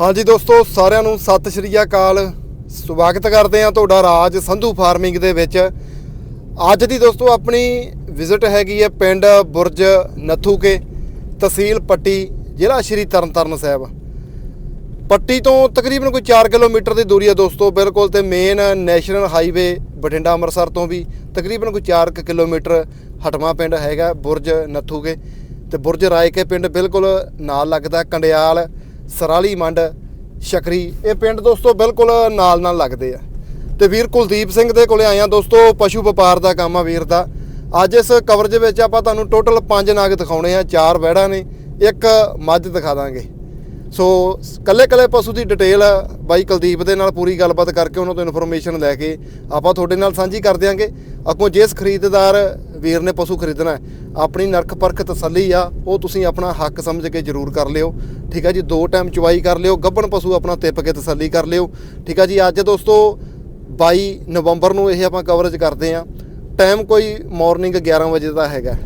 ਹਾਂਜੀ ਦੋਸਤੋ, ਸਾਰਿਆਂ ਨੂੰ ਸਤਿ ਸ਼੍ਰੀ ਅਕਾਲ। ਸਵਾਗਤ ਕਰਦੇ ਹਾਂ ਤੁਹਾਡਾ ਰਾਜ ਸੰਧੂ ਫਾਰਮਿੰਗ ਦੇ ਵਿੱਚ। ਅੱਜ ਦੀ ਦੋਸਤੋ, ਆਪਣੀ ਵਿਜ਼ਿਟ ਹੈਗੀ ਹੈ ਪਿੰਡ ਬੁਰਜ ਨੱਥੂਕੇ ਤਹਿਸੀਲ ਪੱਟੀ, ਜ਼ਿਲ੍ਹਾ ਸ਼੍ਰੀ ਤਰਨਤਾਰਨ ਸਾਹਿਬ। ਪੱਟੀ ਤੋਂ ਤਕਰੀਬਨ ਕੋਈ 4 ਕਿਲੋਮੀਟਰ ਦੀ ਦੂਰੀ ਹੈ ਦੋਸਤੋ, ਬਿਲਕੁਲ ਤੇ main national highway Bathinda Amritsar ਤੋਂ ਵੀ ਤਕਰੀਬਨ ਕੋਈ 4 ਕੁ ਕਿਲੋਮੀਟਰ ਹਟਵਾ ਪਿੰਡ ਹੈਗਾ ਬੁਰਜ ਨੱਥੂਕੇ ਤੇ ਬੁਰਜ ਰਾਏ ਕੇ ਪਿੰਡ ਬਿਲਕੁਲ ਨਾਲ ਲੱਗਦਾ ਕੰਡਿਆਲ ਸਰਾਲੀ ਮੰਡ ਸ਼ਕਰੀ ਇਹ ਪਿੰਡ ਦੋਸਤੋ ਬਿਲਕੁਲ ਨਾਲ ਨਾਲ ਲੱਗਦੇ ਆ। ਤੇ ਵੀਰ ਕੁਲਦੀਪ ਸਿੰਘ ਦੇ ਕੋਲੇ ਆਏ ਆ ਦੋਸਤੋ, ਪਸ਼ੂ ਵਪਾਰ ਦਾ ਕੰਮ ਆ ਵੀਰ ਦਾ। ਅੱਜ ਇਸ ਕਵਰੇਜ ਵਿੱਚ ਆਪਾਂ ਤੁਹਾਨੂੰ ਟੋਟਲ 5 ਨਾਗ ਦਿਖਾਉਣੇ ਆ, ਚਾਰ ਵਹਿੜਾਂ ਨੇ, ਇੱਕ ਮੱਝ ਦਿਖਾ ਦਾਂਗੇ। ਸੋ ਕੱਲੇ ਕੱਲੇ ਪਸ਼ੂ ਦੀ ਡਿਟੇਲ ਬਾਈ ਕੁਲਦੀਪ ਦੇ ਨਾਲ ਪੂਰੀ ਗੱਲਬਾਤ ਕਰਕੇ ਉਹਨਾਂ ਤੋਂ ਇਨਫੋਰਮੇਸ਼ਨ ਲੈ ਕੇ ਆਪਾਂ ਤੁਹਾਡੇ ਨਾਲ ਸਾਂਝੀ ਕਰ ਦਿਆਂਗੇ। ਅੱਗੋਂ ਜਿਸ ਖਰੀਦਦਾਰ ਵੀਰ ਨੇ ਪਸ਼ੂ ਖਰੀਦਣਾ ਆਪਣੀ ਨਰਖ ਪਰਖ ਤਸੱਲੀ ਆ ਉਹ ਤੁਸੀਂ ਆਪਣਾ ਹੱਕ ਸਮਝ ਕੇ ਜ਼ਰੂਰ ਕਰ ਲਿਓ। ਠੀਕ ਹੈ ਜੀ ਦੋ ਟਾਈਮ ਚੁਵਾਈ ਕਰ ਲਿਓ ਗੱਭਣ ਪਸ਼ੂ ਆਪਣਾ ਤਿੱਪ ਕੇ ਤਸੱਲੀ ਕਰ ਲਿਓ। ਠੀਕ ਹੈ ਜੀ ਅੱਜ ਦੋਸਤੋ 22 ਨਵੰਬਰ ਨੂੰ ਇਹ ਆਪਾਂ ਕਵਰੇਜ ਕਰਦੇ ਆ। ਟਾਈਮ ਕੋਈ ਮਾਰਨਿੰਗ 11 ਵਜੇ ਦਾ ਹੈਗਾ।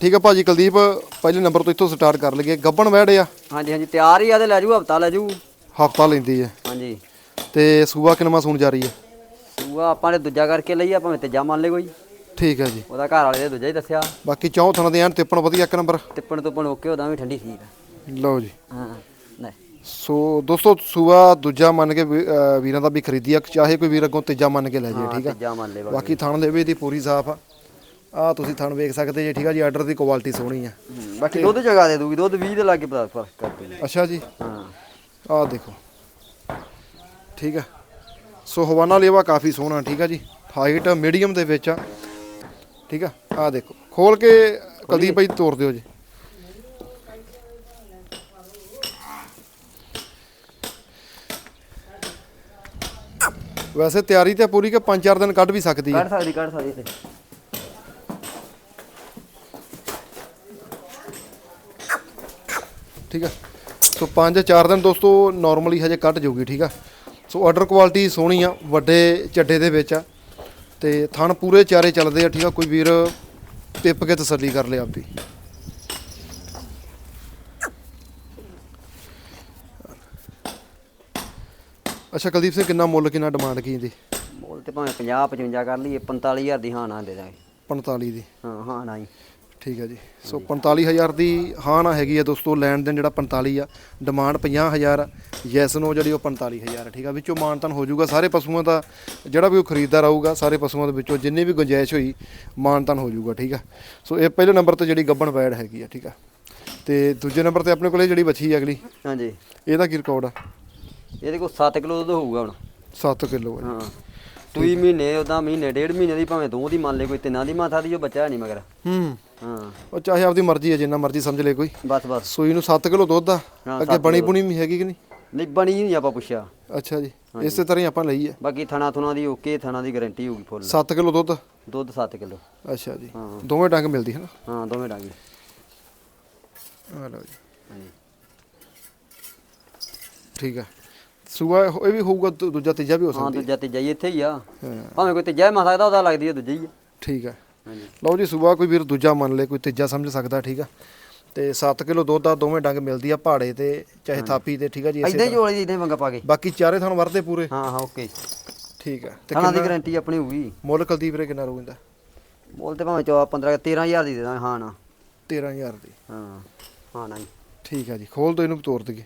ਠੀਕ ਹੈ ਭਾਜੀ ਕੁਲਦੀਪ ਪਹਿਲੇ ਨੰਬਰ ਤੋਂ ਇੱਥੋਂ ਸਟਾਰਟ ਕਰ ਲਈਏ। ਗੱਭਣ ਵਹਿੜੇ ਆ। ਹਾਂਜੀ ਹਾਂਜੀ ਤਿਆਰ ਹੀ ਆ ਤੇ ਲੈ ਜੂ ਹਫਤਾ ਲੈ ਜੂ ਹਫਤਾ ਲੈਂਦੀ ਹੈ ਹਾਂਜੀ। ਤੇ ਸੂਆ ਕਿਨਮਾ ਸੂਣ ਜਾ ਰਹੀ ਹੈ ਸੂਆ ਆਪਾਂ ਨੇ ਦੂਜਾ ਕਰਕੇ ਲਈ ਆ ਭਾਵੇਂ ਤੀਜਾ ਮੰਨ ਲੈ ਕੋਈ। ਠੀਕ ਹੈ ਜੀ। ਉਹਦਾ ਘਰ ਵਾਲੇ ਨੇ ਦੂਜਾ ਹੀ ਦੱਸਿਆ। ਬਾਕੀ ਚੌਂ ਥਣ ਦੇ ਐਨ ਤਿੱਪਣ ਵਧੀਆ ਇੱਕ ਨੰਬਰ। ਟਿੱਪਣ ਤੋਂ ਓਕੇ ਉਹਦਾ ਵੀ ਠੰਡੀ ਆ। ਲਓ ਜੀ। ਹਾਂ ਨਹੀਂ ਸੋ ਦੋਸਤੋ ਸੂਆ ਦੂਜਾ ਮੰਨ ਕੇ ਵੀ- ਵੀਰਾਂ ਦਾ ਵੀ ਖਰੀਦੀ ਆ ਚਾਹੇ ਕੋਈ ਵੀਰ ਅੱਗੋਂ ਤੀਜਾ ਮੰਨ ਕੇ ਲੈ ਜਾਏ ਠੀਕ ਆ? ਤੀਜਾ ਮੰਨ ਲੈ ਬਾਕੀ। ਥਣ ਦੇ ਵੀ ਦੀ ਪੂਰੀ ਸਾਫ਼ ਆ। ਆ ਤੁਸੀਂ ਥਣ ਵੇਖ ਸਕਦੇ ਜੀ ਠੀਕ ਆ ਜੀ ਆਰਡਰ ਦੀ ਕੁਆਲਿਟੀ ਸੋਹਣੀ ਆ। ਬਾਕੀ ਦੁੱਧ ਜਗਾ ਦੇ ਦੂਗੀ ਦੁੱਧ 20 ਦੇ ਲਾਗੇ ਪਤਾ ਫ਼ਰਕ ਕਰ ਦੂਗੀ ਅੱਛਾ ਜੀ। ਹਾਂ। ਆ ਦੇਖੋ। ਠੀਕ ਆ। ਸੋ ਹਵਾਨਾ ਲੇਵਾ ਕਾਫੀ ਸੋਹਣਾ ਠੀਕ ਆ ਜੀ। ਹਾਈਟ ਮੀਡੀਅਮ ਦੇ ਵਿੱਚ ਆ। ਠੀਕ ਆ? ਆ ਦੇਖੋ। ਖੋਲ ਕੇ ਕਦੀ ਭਾਈ ਤੋੜ ਦਿਓ ਜੀ। ਵੈਸੇ ਤਿਆਰੀ ਤੇ ਪੂਰੀ ਕਿ 5-4 ਦਿਨ ਕੱਢ ਵੀ ਸਕਦੀ ਹੈ। ਕੱਢ ਸਕਦੀ ਕੱਢ ਸਕਦੀ ਤੇ ਠੀਕ ਆ? ਸੋ 5-4 ਦਿਨ ਦੋਸਤੋ ਨਾਰਮਲੀ ਹਜੇ ਕੱਟ ਜਾਊਗੀ ਠੀਕ ਆ? ਸੋ ਆਰਡਰ ਕੁਆਲਿਟੀ ਸੋਹਣੀ ਆ ਵੱਡੇ ਚੱਡੇ ਦੇ ਵਿੱਚ ਆ। ਤੇ ਥਣ ਪੂਰੇ ਚਾਰੇ ਚੱਲਦੇ ਆ ਠੀਕ ਆ? ਕੋਈ ਵੀਰ ਟਿੱਪ ਕੇ ਤਸੱਲੀ ਕਰ ਲਿਆ ਆਪਦੀ। ਅੱਛਾ ਕੁਲਦੀਪ ਸਿੰਘ ਕਿੰਨਾ ਮੁੱਲ ਕਿੰਨਾ ਡਿਮਾਂਡ ਕੀ ਦੀ ਮੁੱਲ ਤੇ ਭਾਵੇਂ 50 55 ਕਰ ਲਈਏ 45000 ਦੀ ਹਾਂ ਨਾ ਦੇ ਦਾਂਗੇ। 45 ਦੀ। ਹਾਂ ਹਾਂ ਨਾ ਹੀ। ਠੀਕ ਹੈ ਜੀ। ਸੋ 45000 ਦੀ ਹਾਂ ਨਾ ਹੈਗੀ ਆ ਦੋਸਤੋ ਲੈਣ ਦੇਣ ਜਿਹੜਾ 45 ਆ ਡਿਮਾਂਡ 50000 ਯੈਸ ਨੋ ਜਿਹੜੀ ਉਹ 45000 ਆ ਠੀਕ ਆ। ਵਿੱਚੋਂ ਮਾਨਤਨ ਹੋ ਜਾਊਗਾ ਸਾਰੇ ਪਸ਼ੂਆਂ ਦਾ ਜਿਹੜਾ ਵੀ ਉਹ ਖਰੀਦਦਾਰ ਆਊਗਾ ਸਾਰੇ ਪਸ਼ੂਆਂ ਦੇ ਵਿੱਚੋਂ ਜਿੰਨੀ ਵੀ ਗੁੰਜਾਇਸ਼ ਹੋਈ ਮਾਨਤਨ ਹੋ ਜਾਊਗਾ ਠੀਕ ਆ। ਸੋ ਇਹ ਪਹਿਲੇ ਨੰਬਰ ਤੇ ਜਿਹੜੀ ਗੱਬਣ ਵੈੜ ਹੈਗੀ ਆ ਠੀਕ ਆ। ਤੇ ਦੂਜੇ ਨੰਬਰ ਤੇ ਆਪਣੇ ਕੋਲੇ ਜਿਹੜੀ ਬੱਚੀ ਆ ਅਗਲੀ ਹਾਂਜੀ। ਇਹਦਾ ਕੀ ਰਿਕਾਰਡ ਆ? ਇਹਦੇ ਕੋਲ 7 ਕਿਲੋ ਦੁੱਧ ਹੋਊਗਾ ਹੁਣ। 7 ਕਿਲੋ ਆ ਹਾਂ। ਤੂੰ ਮਹੀਨੇ ਉਦਾਂ ਮਹੀਨੇ ਡੇਢ ਮਹੀਨੇ ਦੀ ਭਾਵੇਂ ਦੋ ਦੀ ਮੰਨ ਲੈ ਕੋਈ ਤਿੰਨਾਂ ਦੀ ਮਾਥਾ ਦੀ ਉਹ ਬੱਚਾ ਨਹੀਂ ਮਗਰ। ਹੂੰ। ਹਾਂ। ਉਹ ਚਾਹੇ ਆਪਦੀ ਮਰਜ਼ੀ ਹੈ ਜਿੰਨਾ ਮਰਜ਼ੀ ਸਮਝ ਲੈ ਕੋਈ। ਬਸ ਬਸ। ਸੂਈ ਨੂੰ 7 ਕਿਲੋ ਦੁੱਧ ਆ। ਹਾਂ, ਅੱਗੇ ਸੱਤ ਬਣੀ ਬੁਣੀ ਵੀ ਹੈਗੀ ਕਿ ਨਹੀਂ? ਨਹੀਂ ਬਣੀ ਨਹੀਂ ਆਪਾਂ ਪੁੱਛਿਆ। ਅੱਛਾ ਜੀ। ਇਸੇ ਤਰ੍ਹਾਂ ਹੀ ਆਪਾਂ ਲਈ ਹੈ। ਬਾਕੀ ਥਣਾ ਥੁਣਾ ਦੀ ਓਕੇ ਥਣਾ ਦੀ ਗਾਰੰਟੀ ਹੋਊਗੀ ਫੁੱਲ। 7 ਕਿਲੋ ਦੁੱਧ? ਦੁੱਧ 7 ਕਿਲੋ। ਅੱਛਾ ਜੀ। ਦੋਵੇਂ ਡੰਗ ਮਿਲਦੀ ਹੈ ਨਾ? ਹਾਂ ਦੋਵੇਂ ਡਾਂਗੇ। ਆ ਲਓ ਜੀ। ਹਾਂਜੀ। ਠੀਕ ਹੈ ਸੂਆ ਇਹ ਇਹ ਵੀ ਹੋਊਗਾ ਦੂ- ਦੂਜਾ ਤੀਜਾ ਵੀ ਹੋ ਹਾਂ ਸਕਦੀ ਦੂਜਾ ਤੀਜਾ ਹੀ ਇੱਥੇ ਹੀ ਆ। ਭਾਵੇਂ ਕੋਈ ਤੀਜਾ ਮਾ ਸਕਦਾ ਉਹਦਾ ਲੱਗਦੀ ਹੈ ਦੂਜੀ ਹੀ ਆ। ਠੀਕ ਹੈ ਲਓ ਜੀ ਸੂਆ ਕੋਈ ਵੀਰ ਦੂਜਾ ਮੰਨ ਲੇ ਕੋਈ ਤੀਜਾ ਸਮਝ ਸਕਦਾ ਠੀਕ ਆ। ਤੇ 7 ਕਿਲੋ ਦੁੱਧ ਆ ਦੋਵੇਂ ਡੰਗ ਮਿਲਦੀ ਆ ਪਹਾੜੇ ਤੇ ਚਾਹੇ ਥਾਪੀ ਤੇ ਠੀਕ ਆ ਜੀ ਇਦਾਂ ਹੀ। ਜੋੜੀ ਦੀ ਇਦਾਂ ਮੰਗਾ ਪਾ ਕੇ। ਬਾਕੀ ਚਾਰੇ ਥਣ ਵਰਦੇ ਪੂਰੇ। ਹਾਂ ਹਾਂ ਓਕੇ। ਠੀਕ ਆ। ਤੇ ਥਣਾ ਦੀ ਕਿੰਨਾ? ਗਾਰੰਟੀ ਆਪਣੀ ਹੋਊਗੀ। ਮੁੱਲ ਕੁਲਦੀਪ ਰੇ ਕਿੰਨਾ ਰਹੂਗਾ ਬੋਲ ਤੇ ਭਾਵੇਂ 14 15 13000 ਦੀ ਦੇ ਦਾਂਗੇ ਹਾਂ ਨਾ। 13000 ਦੀ। ਹਾਂ ਹਾਂ ਨਾ ਜੀ। ਠੀਕ ਆ ਜੀ ਖੋਲ ਦੋ ਇਹਨੂੰ ਤੋੜ ਦਈਏ।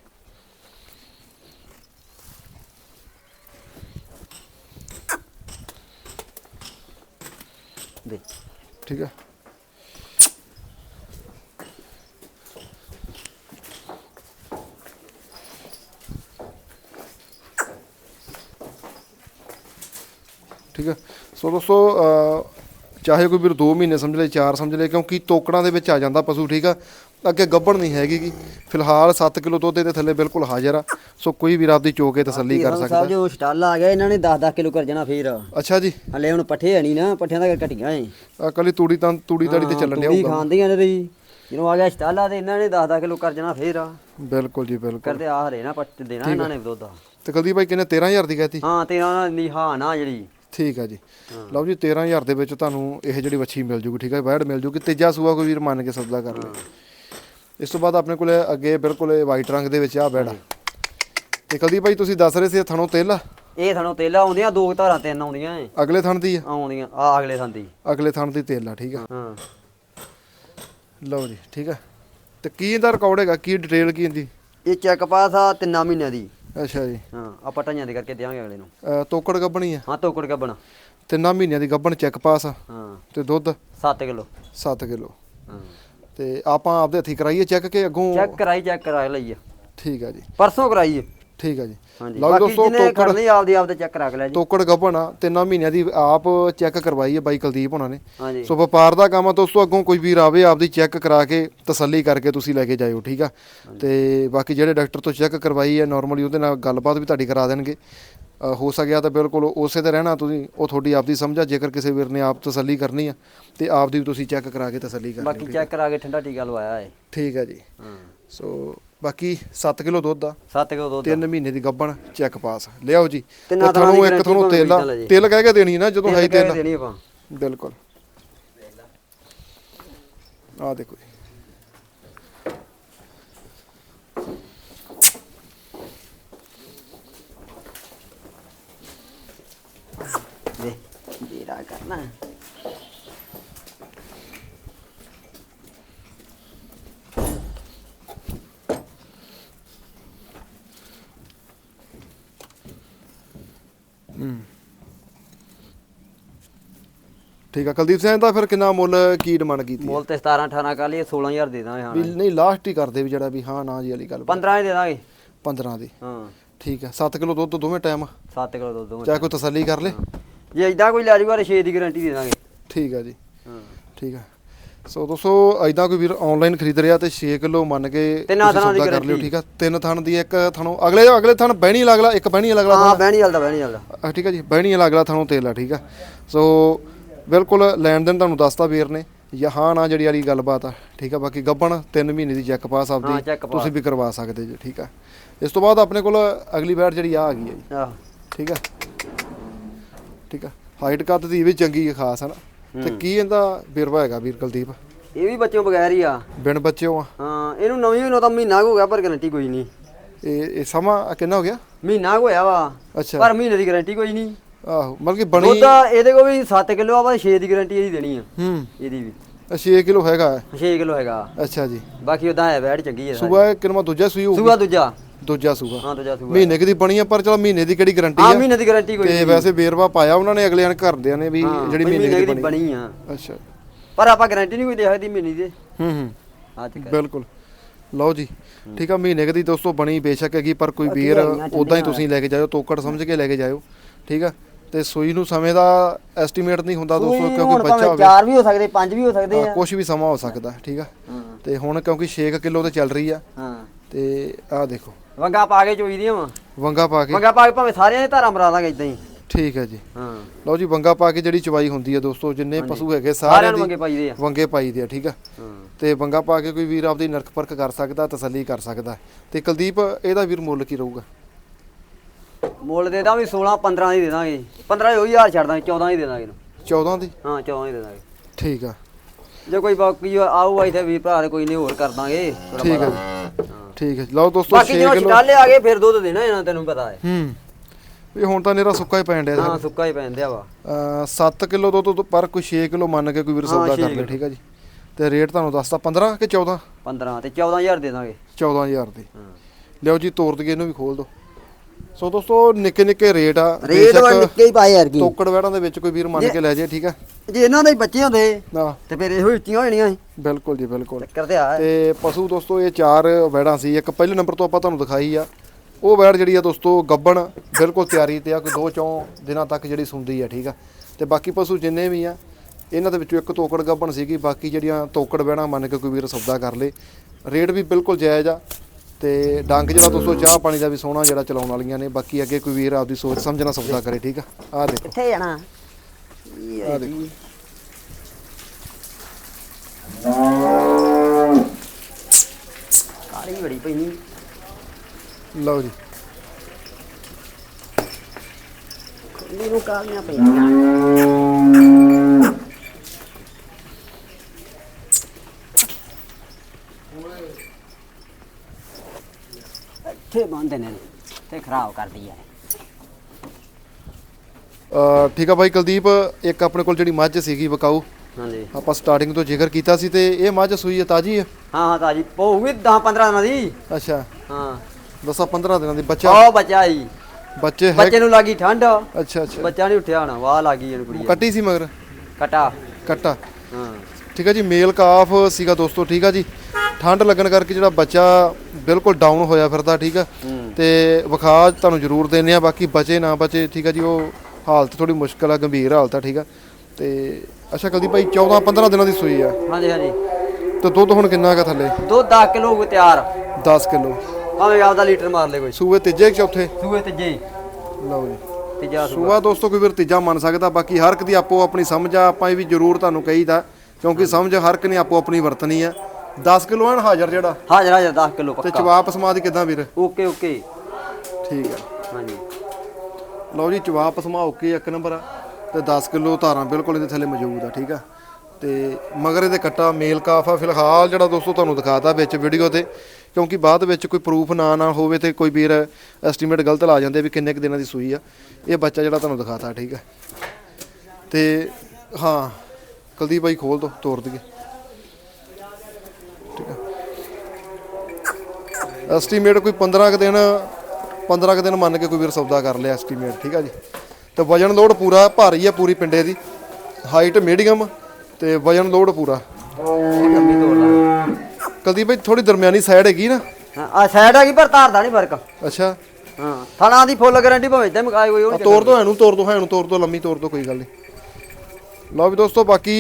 ਦੇ। ਠੀਕ ਹੈ ਠੀਕ ਆ। ਸੋ ਦੋਸਤੋ ਅਹ, ਚਾਹੇ ਕੋਈ ਵੀਰ 2 ਮਹੀਨੇ ਸਮਝ ਲਏ 4 ਸਮਝ ਲਏ ਕਿਉਂਕਿ ਤੋਕੜਾਂ ਦੇ ਵਿੱਚ ਆ ਜਾਂਦਾ ਪਸ਼ੂ ਠੀਕ ਆ। ਅੱਗੇ ਗੱਬਣ ਨਹੀਂ ਹੈਗੀ ਗੀ। ਫਿਲਹਾਲ 7 ਕਿਲੋ ਦੁੱਧ ਦੇ ਥੱਲੇ ਬਿਲਕੁਲ ਹਾਜ਼ਰ ਆ। ਸੋ ਕੋਈ ਵੀ ਆਪਦੀ ਚੋ ਕੇ ਤਸੱਲੀ ਕਰ ਸਾਹਿਬ ਸਕਦਾ। ਜੋ ਸਟਾਲ ਆ ਗਿਆ ਇਹਨਾਂ ਨੇ 10 10 ਕਿਲੋ ਕਰ ਜਾਣਾ ਫੇਰ। ਅੱਛਾ ਜੀ। ਹਲੇ ਹੁਣ ਪੱਠੇ ਨਹੀਂ ਨਾ ਪੱਠਿਆਂ ਦਾ ਘਟੀਆਂ ਏ ਆਹ ਕੱਲੀ ਤੂੜੀ ਤਾਂ ਤੂੜੀ ਤਾੜੀ ਤੇ ਚੱਲਣ ਡਿਆ ਹੋਊਗਾ। ਖਾਂਦੀਆਂ ਨੇ ਰਹੀ ਜਦੋਂ ਆ ਗਿਆ ਸਟਾਲਾ ਤੇ ਇਹਨਾਂ ਨੇ 10 10 ਕਿਲੋ ਕਰ ਜਾਣਾ ਫੇਰ। ਆ ਬਿਲਕੁਲ ਜੀ ਬਿਲਕੁਲ। ਕਰਦੇ ਆ ਹਰੇ ਨਾ ਪੱਟ ਦੇਣਾ ਇਹਨਾਂ ਨੇ ਦੁੱਧ। ਤੇ ਕੁਲਦੀਪ ਭਾਈ ਕਿੰਨੇ? 13000 ਦੀ ਕਹਤੀ? ਹਾਂ ਤੇ ਉਹਨਾਂ ਦੀ ਹਾਂ ਨਾ ਜਿਹੜੀ। ਠੀਕ ਆ ਜੀ। ਲਓ ਜੀ 13000 ਦੇ ਵਿੱਚ ਤੁਹਾਨੂੰ ਇਹ ਜਿਹੜੀ ਵੱਛੀ ਮਿਲ ਜੂਗੀ ਠੀਕ ਹੈ ਵੈੜ ਮਿਲ ਜੂਗੀ। ਤੀਜਾ ਸੂਆ ਕੋਈ ਵੀਰ ਮੰਨ ਕੇ ਸੌਦਾ ਕਰ ਲੇ। ਇਸ ਤੋਂ ਬਾਅਦ ਆਪਣੇ ਕੋਲੇ ਅੱਗੇ ਬਿਲਕੁਲ ਵਾਈਟ ਰੰਗ ਦੇ ਵਿੱਚ ਆ ਬੈੜ। ਆ ਤੇ ਕੁਲਦੀਪ ਭਾਈ ਤੁਸੀਂ ਦੱਸ ਰਹੇ ਸੀ ਇਹ ਥਣੋਂ ਤਿਲ ਆ? ਇਹ ਸਾਨੂੰ ਤੇਲਾ ਆਉਂਦੀਆਂ ਦੋ ਧਾਰਾਂ ਤਿੰਨ ਆਉਂਦੀਆਂ ਏ ਅਗਲੇ ਥਣ ਦੀ ਆ? ਆਉਂਦੀਆਂ ਆ ਅਗਲੇ ਸੰਦੀ ਅਗਲੇ ਥਣ ਦੀ ਤਿਲ ਆ ਠੀਕ ਆ। ਹਾਂ। ਲਓ ਜੀ ਠੀਕ ਆ। ਤੇ ਕੀ ਇਹਦਾ ਰਿਕਾਰਡ ਹੈਗਾ? ਕੀ ਡਿਟੇਲ ਕੀ ਇਹਦੀ? ਇਹ ਚੈੱਕ ਪਾਸ ਆ ਤਿੰਨਾਂ ਮਹੀਨਿਆਂ ਦੀ। ਅੱਛਾ ਜੀ। ਹਾਂ ਆਪਾਂ ਢਾਈਆਂ ਦੇ ਕਰਕੇ ਦਿਆਂਗੇ ਅਗਲੇ ਨੂੰ। ਅਹ ਤੋਕੜ ਗੱਬਣੀ ਆ? ਹਾਂ ਤੋਕੜ ਗੱਬਣ। ਤਿੰਨਾਂ ਮਹੀਨਿਆਂ ਦੀ ਗੱਬਣ ਚੈੱਕ ਪਾਸ ਆ। ਹਾਂ। ਤੇ ਦੁੱਧ? 7 ਕਿਲੋ। 7 ਕਿਲੋ। ਹਾਂ। ਤੇ ਆਪਾਂ ਆਪਦੇ ਹੱਥੀ ਕਰਾਈਏ ਚੈੱਕ ਕੇ ਅੱਗੋਂ ਚੈੱਕ ਕਰਾਈ ਚੈੱਕ ਕਰਾ ਲਈ ਆ ਠੀਕ ਆ ਜੀ। ਪਰਸੋਂ ਕਰਾਈ ਠੀਕ ਆ ਜੀ। ਹਾਂਜੀ ਲਓ ਬਾਕੀ ਦੋਸਤੋ ਜਿਹਨੇ ਤੋਕੜ ਕਰਨੀ ਆਪਦੀ ਆਪਦੇ ਚੈੱਕ ਕਰਾ ਕੇ ਲੈ ਜੀ। ਤੋਕੜ ਗੱਬਣ ਆ ਤਿੰਨਾਂ ਮਹੀਨਿਆਂ ਦੀ ਆਪ ਚੈੱਕ ਕਰਵਾਈ ਹੈ ਬਾਈ ਕੁਲਦੀਪ ਹੋਣਾ ਨੇ। ਹਾਂਜੀ। ਸੋ ਵਪਾਰ ਦਾ ਕੰਮ ਆ ਦੋਸਤੋ ਅੱਗੋਂ ਕੋਈ ਵੀਰ ਆਵੇ ਆਪਦੀ ਚੈੱਕ ਕਰਾ ਕੇ ਤਸੱਲੀ ਕਰਕੇ ਤੁਸੀਂ ਲੈ ਕੇ ਜਾਇਓ ਠੀਕ ਆ। ਤੇ ਬਾਕੀ ਜਿਹੜੇ ਡਾਕਟਰ ਤੋਂ ਚੈੱਕ ਕਰਵਾਈ ਹੈ ਨਾਰਮਲੀ ਉਹਦੇ ਨਾਲ ਗੱਲਬਾਤ ਵੀ ਤੁਹਾਡੀ ਕਰਾ ਦੇਣਗੇ। ਹੋ ਸਕਿਆ ਤਾਂ ਬਿਲਕੁਲ ਉਸੇ ਤੇ ਰਹਿਣਾ ਤੁਸੀਂ। ਉਹ ਤੁਹਾਡੀ ਆਪਦੀ ਸਮਝ ਆ ਜੇਕਰ ਕਿਸੇ ਵੀਰ ਨੇ ਆਪ ਤਸੱਲੀ ਕਰਨੀ ਆ ਤੇ ਆਪਦੀ ਵੀ ਤੁਸੀਂ ਚੈੱਕ ਕਰਾ ਕੇ ਤਸੱਲੀ ਕਰ ਬਾਕੀ ਚੈੱਕ ਕਰਾ ਕੇ ਠੰਡਾ ਟੀਕਾ ਲਵਾਇਆ ਏ। ਠੀਕ ਹੈ ਜੀ। ਹਾਂ। ਸੋ ਬਾਕੀ 7 ਕਿਲੋ ਦੁੱਧ ਆ। 7 ਕਿਲੋ ਦੁੱਧ 3 ਮਹੀਨੇ ਦੀ ਗੱਬਣ ਚੈੱਕ ਪਾਸ ਲਿਆਓ ਜੀ। ਤੇ ਤੁਹਾਨੂੰ ਇੱਕ ਤੁਹਾਨੂੰ ਤੇਲ ਆ। ਤੇਲ ਕਹਿ ਕੇ ਦੇਣੀ ਨਾ ਜਦੋਂ ਹੈ ਤੇਲ। ਦੇਣੀ ਆਪਾਂ ਬਿਲਕੁਲ। ਆ ਦੇਖੋ ਜੀ ਵੇ ਜੀਰਾ ਕਰਨਾ ਠੀਕ ਆ। ਕੁਲਦੀਪ ਸਿੰਘ ਦਾ ਫਿਰ ਕਿੰਨਾ ਮੁੱਲ ਕੀ ਡਿਮਾਂਡ ਕੀਤੀ? ਮੁੱਲ ਤੇ 17 18 ਕਰ ਲਈਏ 16000 ਦੇ ਦਾਂਗੇ ਹਾਂ। ਵੀ ਨਹੀਂ ਲਾਸਟ ਹੀ ਕਰਦੇ ਵੀ ਜਿਹੜਾ ਵੀ ਹਾਂ ਨਾ ਜੀ ਵਾਲੀ ਗੱਲ 15 ਹੀ ਦੇ ਦਾਂਗੇ। 15 ਦੀ। ਹਾਂ। ਠੀਕ ਆ। 7 ਕਿਲੋ ਦੁੱਧ ਦੋਵੇਂ ਟਾਈਮ? 7 ਕਿਲੋ ਦੁੱਧ ਦੋਵੇਂ ਚਾਹੇ ਕੋਈ ਤਸੱਲੀ ਕਰ ਲੇ। ਜੇ ਇਦਾਂ ਕੋਈ ਲੈ ਜੂਗਾ 6 ਦੀ ਗਾਰੰਟੀ ਦੇ ਦਾਂਗੇ। ਠੀਕ ਆ ਜੀ। ਹਾਂ। ਠੀਕ ਆ। ਸੋ ਦੋਸਤੋ ਐਦਾਂ ਕੋਈ ਵੀਰ ਆਨਲਾਈਨ ਖਰੀਦ ਰਿਹਾ ਤੇ 6 ਕਿਲੋ ਮੰਨ ਕੇ ਤਿੰਨਾਂ ਥਣਾਂ ਦੀ ਕਰ ਲਿਓ। ਠੀਕ ਆ। ਤਿੰਨ ਥਣ ਦੀ ਇੱਕ ਥਣੋਂ। ਅਗਲੇ ਅਗਲੇ ਥਣ ਬਹਿਣੀ ਅਗਲਾ ਇੱਕ ਬਹਿਣੀ ਅਗਲਾ ਹਾਂ ਬਹਿਣੀ ਚੱਲਦਾ ਬਹਿਣੀ ਆ ਠੀਕ ਆ ਜੀ ਬਹਿਣੀ ਅਗਲਾ ਥਣੋਂ ਤੇਲ ਆ ਠੀਕ ਆ। ਸੋ ਬਿਲਕੁਲ ਲੈਣ ਦੇਣ ਤੁਹਾਨੂੰ ਦੱਸਤਾ ਵੀਰ ਨੇ। ਜਾਂ ਹਾਂ ਨਾ ਜਿਹੜੀ ਵਾਲੀ ਗੱਲਬਾਤ ਆ। ਠੀਕ ਆ ਬਾਕੀ ਗੱਬਣ 3 ਮਹੀਨੇ ਦੀ ਚੈੱਕ ਪਾਸ ਹਾਂ, ਆਪਦੀ check pass। ਤੁਸੀਂ ਵੀ ਕਰਵਾ ਸਕਦੇ ਜੀ ਠੀਕ ਆ। ਇਸ ਤੋਂ ਬਾਅਦ ਆਪਣੇ ਕੋਲ ਅਗਲੀ ਬੈਟ ਜਿਹੜੀ ਆ ਆ ਗਈ ਹੈ ਜੀ। ਆਹ। ਠੀਕ ਆ। ਠੀਕ ਆ। ਹਾਈਟ ਕੱਦ ਦੀ ਵੀ ਚੰਗੀ ਹੈ ਖਾਸ ਹੈ। ਨਾ ਤੇ ਕੀ ਇਹਦਾ ਬਿਰਵਾ ਹੈਗਾ ਵੀਰ ਕੁਲਦੀਪ? ਇਹ ਵੀ ਬੱਚਿਆਂ ਬਗੈਰ ਹੀ ਆ। ਬਿਨ ਬੱਚਿਓ ਆ। ਹਾਂ ਇਹਨੂੰ ਨਵੀਂ ਨੂੰ ਤਾਂ ਮਹੀਨਾ ਕੁ ਹੋ ਗਿਆ ਪਰ ਗਾਰੰਟੀ ਕੋਈ ਨਹੀਂ। ਇਹ ਇਹ ਸਮਾਂ ਕਿੰਨਾ ਹੋ ਗਿਆ? ਮਹੀਨਾ ਕੁ ਹੋਇਆ ਵਾ। ਅੱਛਾ। ਪਰ ਮਹੀਨੇ ਦੀ ਗਾਰੰਟੀ ਕੋਈ ਨਹੀਂ। ਆਹੋ ਮਤਲਬ ਕਿ ਬਣੀ ਦੁੱਧ ਇਹਦੇ ਕੋਲ ਵੀ 7 ਕਿਲੋ ਆ ਵਾ 6 ਦੀ ਗਾਰੰਟੀ ਇਹਦੀ ਦੇਣੀ ਆ। ਹੂੰ। ਇਹਦੀ ਵੀ। 6 ਕਿਲੋ ਹੈਗਾ ਹੈ। 6 ਕਿਲੋ ਹੈਗਾ। ਅੱਛਾ ਜੀ। ਬਾਕੀ ਉਦਾਂ ਹੈ ਵੈੜ ਚੰਗੀ ਹੈ ਸੂਆ ਇਹ ਕਿੰਨਾ ਦੂਜਾ ਸੂਈ ਹੋਊ ਸੂਆ ਦੂਜਾ। ਦੂਜਾ ਸੂਆ। ਹਾਂ ਦੂਜਾ ਸੂਆ। ਮਹੀਨੇ ਦੀ ਬਣੀ ਆ ਪਰ ਚਲੋ ਮਹੀਨੇ ਦੀ ਕਿਹੜੀ ਗਾਰੰਟੀ ਹਾਂ ਆ? ਮਹੀਨੇ ਦੀ ਗਾਰੰਟੀ ਕੋਈ ਤੇ ਵੈਸੇ ਬੇਰਵਾ ਪਾਇਆ ਉਹਨਾਂ ਨੇ ਅਗਲਿਆਂ ਨੇ ਘਰਦਿਆਂ ਨੇ ਵੀ ਹਾਂ, ਜਿਹੜੀ ਮਹੀਨੇ ਦੀ ਬਣੀ ਆ। ਅੱਛਾ। ਪਰ ਆਪਾਂ ਗਾਰੰਟੀ ਨਹੀਂ ਕੋਈ ਦੇ ਸਕਦੀ ਮਹੀਨੇ ਦੀ। ਹੂੰ ਹੂੰ। ਆ ਚੱਕਰ ਬਿਲਕੁਲ। ਲਓ ਜੀ ਠੀਕ ਆ ਮਹੀਨੇ ਦੀ ਦੋਸਤੋ ਬਣੀ ਬੇਸ਼ੱਕ ਹੈਗੀ ਪਰ ਕੋਈ ਵੀਰ ਉਦਾਂ ਹੀ ਤੁਸੀਂ ਲੈ ਕੇ ਜਾਇਓ ਤੋਕੜ ਸਮਝ ਕੇ ਲੈ ਕੇ ਜਾਇਓ। ਠੀਕ ਆ? ਤੇ ਸੂਈ ਨੂੰ ਸਮੇਂ ਦਾ ਐਸਟੀਮੇਟ ਨਹੀਂ ਹੁੰਦਾ ਦੋਸਤੋ ਕਿਉਂਕਿ ਬੱਚਾ ਹੋਵੇ ਚਾਰ ਵੀ ਹੋ ਸਕਦੇ ਪੰਜ ਵੀ ਹੋ ਸਕਦੇ ਆ। ਕੁਝ ਵੀ ਸਮਾਂ ਹੋ ਸਕਦਾ ਠੀਕ ਆ? ਤੇ ਹੁਣ ਕਿਉਂਕਿ 6 ਕਿਲੋ ਤੇ ਚੱਲ ਰਹੀ ਆ। ਹਾਂ। ਤੇ ਆਹ ਦੇਖੋ। ਵੰਗਾ ਪਾ ਕੇ ਚੋਈ ਦੀਆਂ ਵਾ। ਵੰਗਾ ਪਾ ਕੇ। ਵੰਗਾ ਪਾ ਕੇ ਭਾਵੇਂ ਸਾਰਿਆਂ ਦੇ ਧਾਰਾਂ ਮਰਾ ਦਾਂਗੇ ਇਦਾਂ ਹੀ। ਠੀਕ ਹੈ ਜੀ। ਹਾਂ। ਲਓ ਜੀ ਵੰਗਾ ਪਾ ਕੇ ਜਿਹੜੀ ਚਵਾਈ ਹੁੰਦੀ ਆ ਦੋਸਤੋ ਜਿੰਨੇ ਪਸ਼ੂ ਹੈਗੇ ਸਾਰਿਆਂ ਸਾਰਿਆਂ ਨੂੰ ਦੀ ਵੰਗੇ ਪਾਈਦੇ ਆ। ਵੰਗੇ ਪਾਈ ਦੇ ਆ ਠੀਕ ਆ? ਤੇ ਵੰਗਾ ਪਾ ਕੇ ਕੋਈ ਵੀਰ ਆਪਦੀ ਨਰਕ ਪਰਖ ਕਰ ਸਕਦਾ ਤਸੱਲੀ ਕਰ ਸਕਦਾ। ਤੇ ਕੁਲਦੀਪ ਇਹਦਾ ਵੀਰ ਮੁੱਲ ਕੀ ਰਹੂਗਾ? ਮੁੱਲ ਦੇ ਦਾਂ ਵੀ 16 15 ਦੀ ਦੇ ਦਾਂਗੇ 15 ਉਹੀ ਹਜ਼ਾਰ ਛੱਡ ਦਾਂਗੇ 14 ਹੀ ਦੇ ਦਾਂਗੇ ਇਹਨੂੰ। 14 ਦੀ? ਹਾਂ 14 ਹੀ ਦੇ ਦਾਂਗੇ। ਠੀਕ ਆ। ਜੇ ਕੋਈ ਬਾਕੀ ਆਊਗਾ ਇੱਥੇ ਵੀ ਭਰਾ ਦੇ ਕੋਈ ਨਹੀਂ ਹੋਰ ਕਰ ਦਾਂਗੇ। ਥੋੜ੍ਹਾ ਠੀਕ ਹੈ ਬਹੁਤਾ। ਜੀ ਹਾਂ। ਠੀਕ ਹੈ ਜੀ। ਲਓ ਦੋਸਤੋ 6 ਬਾਕੀ ਜਦੋਂ ਕਿਲੋ ਛਟਾਲੇ ਆ ਗਏ ਫਿਰ ਦੁੱਧ ਦੇਣਾ ਇਹਨਾਂ ਤੈਨੂੰ ਪਤਾ ਹੈ। ਹੂੰ। ਇਹ ਹੁਣ ਤਾਂ ਨੇਰਾ ਸੁੱਕਾ ਹੀ ਪੈਣ ਡਿਆ ਹਾਂ ਸੁੱਕਾ ਹੀ ਪੈਂਦੇ ਆ ਵਾ। 7 ਕਿਲੋ ਤੋਂ ਤੋਂ ਪਰ ਕੋਈ 6 ਕਿਲੋ ਮੰਨ ਕੇ ਕੋਈ ਵੀਰ ਹਾਂ, ਸੌਦਾ ਛੇ ਕਰ ਲੈ ਕਿੱਲੋ। ਠੀਕ ਆ ਜੀ। ਤੇ ਰੇਟ ਤੁਹਾਨੂੰ ਦੱਸਤਾ 15 ਕਿ 14 15 ਤੇ 14000 ਦੇ ਦਾਂਗੇ। 14000 ਦੀ। ਹਾਂ। ਲਿਓ ਜੀ ਤੋੜ ਦਈਏ ਇਹਨੂੰ ਵੀ ਖੋਲ ਦੋ। ਸੋ ਦੋਸਤੋ ਨਿੱਕੇ ਨਿੱਕੇ ਰੇਟ ਆ। ਰੇਟ ਵਾ ਬੇਸ਼ੱਕ ਨਿੱਕੇ ਹੀ ਪਾਏ ਯਾਰ ਕੀ। ਤੋਕੜ ਵੈੜਾਂ ਦੇ ਵਿੱਚ ਕੋਈ ਵੀਰ ਮੰਨ ਕੇ ਲੈ ਜੇ ਠੀਕ ਆ? ਜੇ ਇਹਨਾਂ ਦੇ ਹੀ ਬੱਚੇ ਹੁੰਦੇ ਨਾ। ਤੇ ਫਿਰ ਇਹੋ ਉੱਚੀਆਂ ਹੋ ਜਾਣੀਆਂ ਸੀ। ਬਿਲਕੁਲ ਜੀ ਬਿਲਕੁਲ। ਚੱਕਰ ਤੇ ਆ ਤੇ ਪਸ਼ੂ ਦੋਸਤੋ ਇਹ ਚਾਰ ਵੈੜਾਂ ਸੀ। ਇੱਕ ਪਹਿਲੇ ਨੰਬਰ ਤੋਂ ਆਪਾਂ ਤੁਹਾਨੂੰ ਦਿਖਾਈ ਆ। ਉਹ ਵੈੜ ਜਿਹੜੀ ਆ ਦੋਸਤੋ ਗੱਬਣ ਬਿਲਕੁਲ ਤਿਆਰੀ ਤੇ ਆ ਕੋਈ ਦੋ ਚੌਂ ਦਿਨਾਂ ਤੱਕ ਜਿਹੜੀ ਸੁੰਦੀ ਆ ਠੀਕ ਆ। ਤੇ ਬਾਕੀ ਪਸ਼ੂ ਜਿੰਨੇ ਵੀ ਆ ਇਹਨਾਂ ਦੇ ਵਿੱਚੋਂ ਇੱਕ ਤੋਕੜ ਗੱਬਣ ਸੀਗੀ। ਬਾਕੀ ਜਿਹੜੀਆਂ ਤੋਕੜ ਵੈੜਾਂ ਮੰਨ ਕੇ ਕੋਈ ਵੀਰ ਸੌਦਾ ਕਰ ਲੇ। ਰੇਟ ਵੀ ਬਿਲਕੁਲ ਜਾਇਜ਼ ਆ। ਤੇ ਡੰਗ ਜਿਹੜਾ ਦੋਸਤੋ ਚਾਹ ਪਾਣੀ ਦਾ ਵੀ ਸੋਹਣਾ ਜਿਹੜਾ ਚਲਾਉਣ ਵਾਲੀਆਂ ਨੇ ਬਾਕੀ ਅੱਗੇ ਕੋਈ ਵੀਰ ਆਪਦੀ ਸੋਚ ਸਮਝਣਾ ਸੌਦਾ ਕਰੇ ਠੀਕ ਆ? ਆ ਦੇਖੋ। ਕਿੱਥੇ ਜਾਣਾ। ਆ ਦੇਖੋ। ਕਾਲੀ ਬੜੀ ਪਈ ਨਹੀਂ ਲਓ ਜੀ। ਖੁੱਲੀ ਨੂੰ ਕਾਲੀਆਂ ਪਈਆਂ ਇੱਥੇ ਬੰਦੇ ਨੇ ਤੇ ਖਰਾਬ ਕਰਦੀ ਹੈ ਅ, ਠੀਕ ਆ ਬਾਈ ਕੁਲਦੀਪ ਇੱਕ ਆਪਣੇ ਕੋਲ ਜਿਹੜੀ ਮੱਝ ਸੀਗੀ ਬਕਾਊ ਹਾਂਜੀ। ਆਪਾਂ ਸਟਾਰਟਿੰਗ ਤੋਂ ਜ਼ਿਕਰ ਕੀਤਾ ਸੀ ਤੇ ਇਹ ਮੱਝ ਸੂਈ ਹੈ ਤਾਜੀ ਹੈ? ਹਾਂ ਹਾਂ ਤਾਜੀ। ਪਊਗੀ 10 15 ਦਿਨਾਂ ਦੀ। ਅੱਛਾ। ਹਾਂ। ਦੱਸਾਂ 15 ਦਿਨਾਂ ਦੀ ਬੱਚਾ? ਉਹ ਬੱਚਾ ਜੀ। ਬੱਚੇ ਹੈ? ਬੱਚੇ ਨੂੰ ਲੱਗੀ ਠੰਡ। ਅੱਛਾ ਅੱਛਾ। ਬੱਚਾ ਨਹੀਂ ਉੱਠਿਆ ਹੋਣਾ ਵਾਹ ਲੱਗੀ ਇਹਨੂੰ ਕੁੜੀ। ਕੱਟੀ ਸੀ ਮਗਰ? ਕਟਾ। ਕੱਟਾ। ਹਾਂ। ਠੀਕ ਹੈ ਜੀ ਮੇਲ ਕਾਫ ਸੀਗਾ ਦੋਸਤੋ ਠੀਕ ਆ ਜੀ। ਠੰਡ ਲੱਗਣ ਕਰਕੇ ਜਿਹੜਾ ਬੱਚਾ ਬਿਲਕੁਲ ਡਾਊਨ ਹੋਇਆ ਫਿਰਦਾ ਠੀਕ ਆ। ਹੂੰ। ਤੇ ਵਿਖਾ ਤੁਹਾਨੂੰ ਜ਼ਰੂਰ ਦੇਣੇ ਆ ਬਾਕੀ ਬਚੇ ਨਾ ਬਚੇ ਠੀਕ ਆ ਜੀ ਉਹ ਹਾਲਤ ਥੋੜੀ ਮੁਸ਼ਕਲ ਆ ਗੰਭੀਰ ਹਾਲਤ ਆ ਠੀਕ ਆ। ਤੇ ਅੱਛਾ ਕਲਦੀ ਭਾਈ 14 15 ਦਿਨਾਂ ਦੀ ਸੂਈ ਆ। ਹਾਂਜੀ ਹਾਂਜੀ। ਤੇ ਦੁੱਧ ਹੁਣ ਕਿੰਨਾ ਹੈਗਾ ਥੱਲੇ? ਦੁੱਧ 10 ਕਿਲੋ ਹੋ ਤਿਆਰ। 10 ਕਿਲੋ। ਭਾਵੇਂ ਆਪਦਾ ਲੀਟਰ ਮਾਰ ਲੈ ਕੋਈ। ਸੂਏ ਤੀਜੇ ਕਿ ਚੌਥੇ? ਸੂਏ ਤੀਜੇ। ਲਓ ਜੀ। ਤੀਜਾ ਸੂਆ। ਦੋਸਤੋ ਕੋਈ ਵੀਰ ਤੀਜਾ ਮੰਨ ਸਕਦਾ ਬਾਕੀ ਹਰ ਇੱਕ ਦੀ ਆਪੋ ਆਪਣੀ ਸਮਝ ਆ ਆਪਾਂ ਇਹ ਵੀ ਜ਼ਰੂਰ ਤੁਹਾਨੂੰ ਕਹੀਦਾ। ਕਿਉਂਕਿ ਸਮਝ ਹਰ ਇੱਕ ਨੇ ਆਪੋ ਆਪਣੀ ਵਰਤਣੀ ਆ। 10 ਕਿਲੋ ਐਨ ਹਾਜ਼ਰ ਜਿਹੜਾ। ਹਾਜ਼ਰ ਹਾਜ਼ਰ 10 ਕਿਲੋ ਤੇ ਪੱਕਾ। ਚਵਾਪ ਸਮਾਦ ਕਿਦਾਂ ਵੀਰ? Okay okay. ਠੀਕ ਆ। ਹਾਂਜੀ। ਲਓ ਜੀ ਚਵਾਪ ਸਮਾ ਓਕੇ ਇੱਕ ਨੰਬਰ ਆ। ਤੇ 10 ਕਿਲੋ ਧਾਰਾਂ ਬਿਲਕੁਲ ਇਹਦੇ ਥੱਲੇ ਮੌਜੂਦ ਆ ਠੀਕ ਆ। ਤੇ ਮਗਰ ਇਹਦੇ ਕੱਟਾ ਮੇਲ ਕਾਫ। ਆ ਫਿਲਹਾਲ ਜਿਹੜਾ ਦੋਸਤੋ ਤੁਹਾਨੂੰ ਦਿਖਾਤਾ ਵਿੱਚ ਵੀਡੀਓ ਤੇ ਕਿਉਂਕਿ ਬਾਅਦ ਵਿੱਚ ਕੋਈ ਪ੍ਰੂਫ ਨਾ ਨਾ ਹੋਵੇ ਤੇ ਕੋਈ ਵੀਰ ਐਸਟੀਮੇਟ ਗਲਤ ਲਾ ਜਾਂਦੇ ਵੀ ਕਿੰਨੇ ਕੁ ਦਿਨਾਂ ਦੀ ਸੂਈ ਆ। ਇਹ ਬੱਚਾ ਜਿਹੜਾ ਤੁਹਾਨੂੰ ਦਿਖਾਤਾ ਠੀਕ ਆ। ਤੇ ਹਾਂ ਕੁਲਦੀਪ ਬਾਈ ਖੋਲ ਦੋ ਤੋੜ ਦਈਏ। ਠੀਕ ਐਸਟੀਮੇਟ ਕੋਈ 15 ਕੁ ਦਿਨ 15 ਕੁ ਦਿਨ ਮੰਨ ਕੇ ਕੋਈ ਵੀਰ ਸੌਦਾ ਕਰ ਲਿਆ ਐਸਟੀਮੇਟ ਠੀਕ ਆ ਜੀ। ਤੇ ਵਜਨ ਲੋਡ ਪੂਰਾ ਭਾਰੀ ਆ ਪੂਰੀ ਪਿੰਡੇ ਦੀ। ਹਾਈਟ ਮੀਡੀਅਮ ਤੇ ਵਜਨ ਲੋਡ ਪੂਰਾ। ਕੁਲਦੀਪ ਬਾਈ ਥੋੜੀ ਦਰਮਿਆਨੀ ਸਾਈਡ ਹੈਗੀ ਨਾ। ਹਾਂ ਆ ਸਾਈਡ ਹੈਗੀ ਪਰ ਦਾ ਨਹੀਂ ਫ਼ਰਕ। ਅੱਛਾ। ਹਾਂ ਥਣਾ ਦੀ ਫੁੱਲ ਗਾਰੰਟੀ ਭਾਵੇਂ ਤੇ ਮਕਾਈ ਕੋਈ ਆ ਉਹ ਤੋੜ ਦੋ ਇਹਨੂੰ ਤੋੜ ਦੋ ਇਹਨੂੰ ਤੋੜ ਦੋ ਲੰਮੀ ਤੋੜ ਦੋ ਕੋਈ ਗੱਲ ਨਹੀਂ ਲਓ ਵੀ ਦੋਸਤੋ ਬਾਕੀ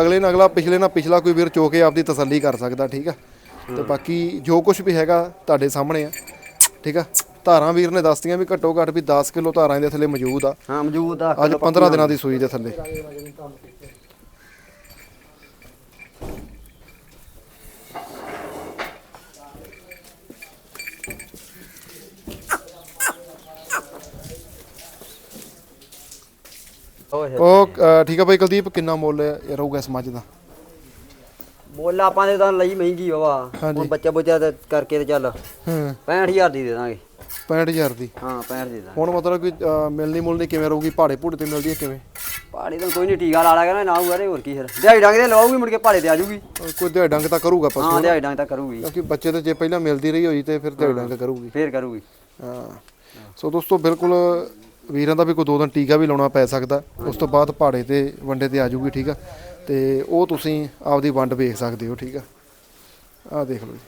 ਅਗਲੇ ਨਾਲ ਅਗਲਾ ਪਿਛਲੇ ਨਾਲ ਪਿਛਲਾ ਕੋਈ ਵੀਰ ਚੋ ਕੇ ਆਪਦੀ ਤਸੱਲੀ ਕਰ ਸਕਦਾ ਠੀਕ ਆ? ਤੇ ਬਾਕੀ ਜੋ ਕੁਝ ਵੀ ਹੈਗਾ ਤੁਹਾਡੇ ਸਾਹਮਣੇ ਆ ਠੀਕ ਆ? ਧਾਰਾਂ ਵੀਰ ਨੇ ਦੱਸਤੀਆਂ ਵੀ ਘੱਟੋ ਘੱਟ ਵੀ 10 ਕਿਲੋ ਧਾਰਾਂ ਇਹਦੇ ਥੱਲੇ ਮੌਜੂਦ ਆ। ਹਾਂ ਮੌਜੂਦ ਆ ਅੱਜ 15 ਦਿਨਾਂ ਦੀ ਸੂਈ ਦੇ ਥੱਲੇ। ਉਹ ਅ, ਠੀਕ ਆ ਬਾਈ ਕੁਲਦੀਪ ਕਿੰਨਾ ਮੁੱਲ ਰਹੂਗਾ ਇਸ ਮੱਝ ਦਾ? ਮੁੱਲ ਆਪਾਂ ਦੇ ਤਾਂ ਲਈ ਮਹਿੰਗੀ ਵਾ। ਹਾਂਜੀ। ਹੁਣ ਬੱਚਾ ਬੁੱਚਾ ਤੇ ਕਰਕੇ ਤੇ ਚੱਲ। ਹੂੰ। 65000 ਦੀ ਦੇ ਦਾਂਗੇ। 65000 ਦੀ? ਹਾਂ 65 ਦੀ ਦਾਂਗੇ। ਹੁਣ ਮਤਲਬ ਕਿ ਅ, ਮਿਲਣੀ ਮੁਲਣੀ ਕਿਵੇਂ ਰਹੂਗੀ? ਪਹਾੜੇ ਭੂੜੇ ਤੇ ਮਿਲਦੀ ਹੈ ਕਿਵੇਂ? ਪਹਾੜੀ ਤਾਂ ਕੋਈ ਨਹੀਂ ਟੀਕਾ ਲਾ ਲਾ ਕੇ ਨਾ ਹੋਊਗਾ ਤੇ ਹੋਰ ਕੀ ਫਿਰ। ਦਿਹਾੜੀ ਡੰਗ ਦੇ ਲਵਾਉਗੀ ਮੁੜ ਕੇ ਪਹਾੜੇ ਤੇ ਆ ਅ, ਕੋਈ ਦਿਹਾੜੀ ਡੰਗ ਤਾਂ ਕਰੂਗਾ ਪਸ਼ੂ ਹਾਂ ਦਿਹਾੜੀ ਡੰਗ ਤਾਂ ਕਰੂਗੀ। ਕਿਉਂਕਿ ਬੱਚੇ ਤੇ ਜੇ ਪਹਿਲਾਂ ਮਿਲਦੀ ਰਹੀ ਹੋਈ ਤੇ ਫਿਰ ਦਿਹਾੜੀ ਡੰਗ ਕਰੂਗੀ। ਫੇਰ ਕਰੂਗੀ। ਹਾਂ। ਸੋ ਦੋਸਤੋ ਬਿਲਕੁਲ ਵੀਰਾਂ ਦਾ ਵੀ ਕੋਈ ਦੋ ਦਿਨ ਟੀਕਾ ਵੀ ਲਾਉਣਾ ਪੈ ਸਕਦਾ। ਉਸ ਤੋਂ ਬਾਅਦ ਪਹਾੜੇ ਤੇ ਵੰਡੇ ਤੇ ਆ ਜਾਊਗੀ ਠੀਕ ਆ? ਤੇ ਉਹ ਤੁਸੀਂ ਆਪਦੀ ਵੰਡ ਵੇਖ ਸਕਦੇ ਹੋ ਠੀਕ ਆ? ਆਹ ਦੇਖ ਲਓ ਜੀ।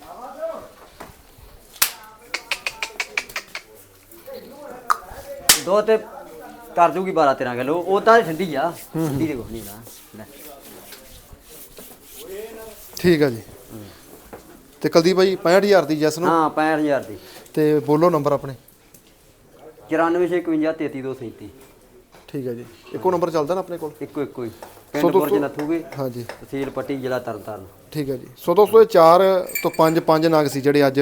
ਦੋ ਤੇ ਕਰ ਜੂਗੀ 12 13 ਕਿਲੋ। ਉਹ ਤਾਂ ਠੰਡੀ ਆ। ਠੰਡੀ ਦੇ ਕੁਛ ਨਹੀਂ ਨਾ। ਲੈ। ਠੀਕ ਆ ਜੀ। ਤੇ ਕੁਲਦੀਪ ਭਾਈ 65000 ਦੀ ਜੈਸ ਨੂੰ? ਹਾਂ 65000 ਦੀ। ਤੇ ਬੋਲੋ ਨੰਬਰ ਆਪਣੇ। 9451 33237 ਠੀਕ ਹੈ ਜੀ। ਇੱਕੋ ਨੰਬਰ ਚੱਲਦਾ ਨਾ ਆਪਣੇ ਕੋਲ? ਇੱਕੋ ਇੱਕੋ ਹੀ। ਪਿੰਡ ਬੁਰਜ ਨੱਥੂਗੇ। ਹਾਂਜੀ। ਤਹਿਸੀਲ ਪੱਟੀ ਜ਼ਿਲ੍ਹਾ ਤਰਨਤਾਰਨ। ਠੀਕ ਹੈ ਜੀ। ਸੋ ਦੋਸਤੋ ਇਹ ਚਾਰ ਤੋਂ ਪੰਜ ਪੰਜ ਨਾਗ ਸੀ ਜਿਹੜੇ ਅੱਜ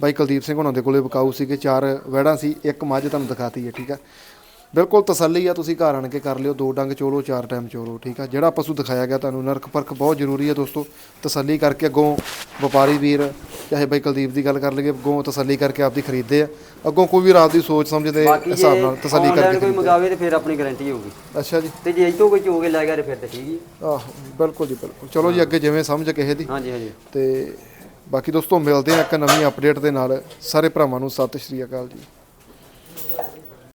ਬਾਈ ਕੁਲਦੀਪ ਸਿੰਘ ਹੁਣਾਂ ਦੇ ਕੋਲੇ ਵਿਕਾਊ ਸੀਗੇ। ਚਾਰ ਵਹਿੜਾਂ ਸੀ ਇੱਕ ਮੱਝ ਤੁਹਾਨੂੰ ਦਿਖਾਤੀ ਹੈ ਠੀਕ ਆ ਬਿਲਕੁਲ ਤਸੱਲੀ ਆ ਤੁਸੀਂ ਘਰ ਆਣ ਕੇ ਕਰ ਲਿਓ ਦੋ ਡੰਗ ਚੋਲੋ ਚਾਰ ਟਾਈਮ ਚੋਲੋ ਠੀਕ ਆ? ਜਿਹੜਾ ਪਸ਼ੂ ਦਿਖਾਇਆ ਗਿਆ ਤੁਹਾਨੂੰ ਨਰਕ ਪਰਖ ਬਹੁਤ ਜ਼ਰੂਰੀ ਹੈ ਦੋਸਤੋ। ਤਸੱਲੀ ਕਰਕੇ ਅੱਗੋਂ ਵਪਾਰੀ ਵੀਰ ਚਾਹੇ ਬਾਈ ਕੁਲਦੀਪ ਦੀ ਗੱਲ ਕਰ ਲਈਏ ਅੱਗੋਂ ਤਸੱਲੀ ਕਰਕੇ ਆਪਦੀ ਖਰੀਦਦੇ ਆ। ਅੱਗੋਂ ਕੋਈ ਵੀ ਰਾਤ ਦੀ ਸੋਚ ਸਮਝ ਦੇ ਹਿਸਾਬ ਨਾਲ ਤਸੱਲੀ ਕਰਕੇ ਕੋਈ ਮੰਗਾਵੇ ਤੇ ਫਿਰ ਆਪਣੀ ਗਾਰੰਟੀ ਹੋਊਗੀ। ਅੱਛਾ ਜੀ। ਤੇ ਜੇ ਇਤੋਂ ਕੋਈ ਚੋਗੇ ਲੈ ਗਿਆ ਤੇ ਫਿਰ ਤੇ ਠੀਕ ਹੀ। ਆਹੋ ਬਿਲਕੁਲ ਜੀ ਬਿਲਕੁਲ। ਚਲੋ ਜੀ ਅੱਗੇ ਜਿਵੇਂ ਸਮਝ ਕਿਸੇ ਦੀ। ਹਾਂਜੀ ਹਾਂਜੀ। ਤੇ ਬਾਕੀ ਦੋਸਤੋ ਮਿਲਦੇ ਆ ਇੱਕ ਨਵੀਂ ਅਪਡੇਟ ਦੇ ਨਾਲ। ਸਾਰੇ ਭਰਾਵਾਂ ਨੂੰ ਸਤਿ ਸ਼੍ਰੀ ਅਕਾਲ ਜੀ।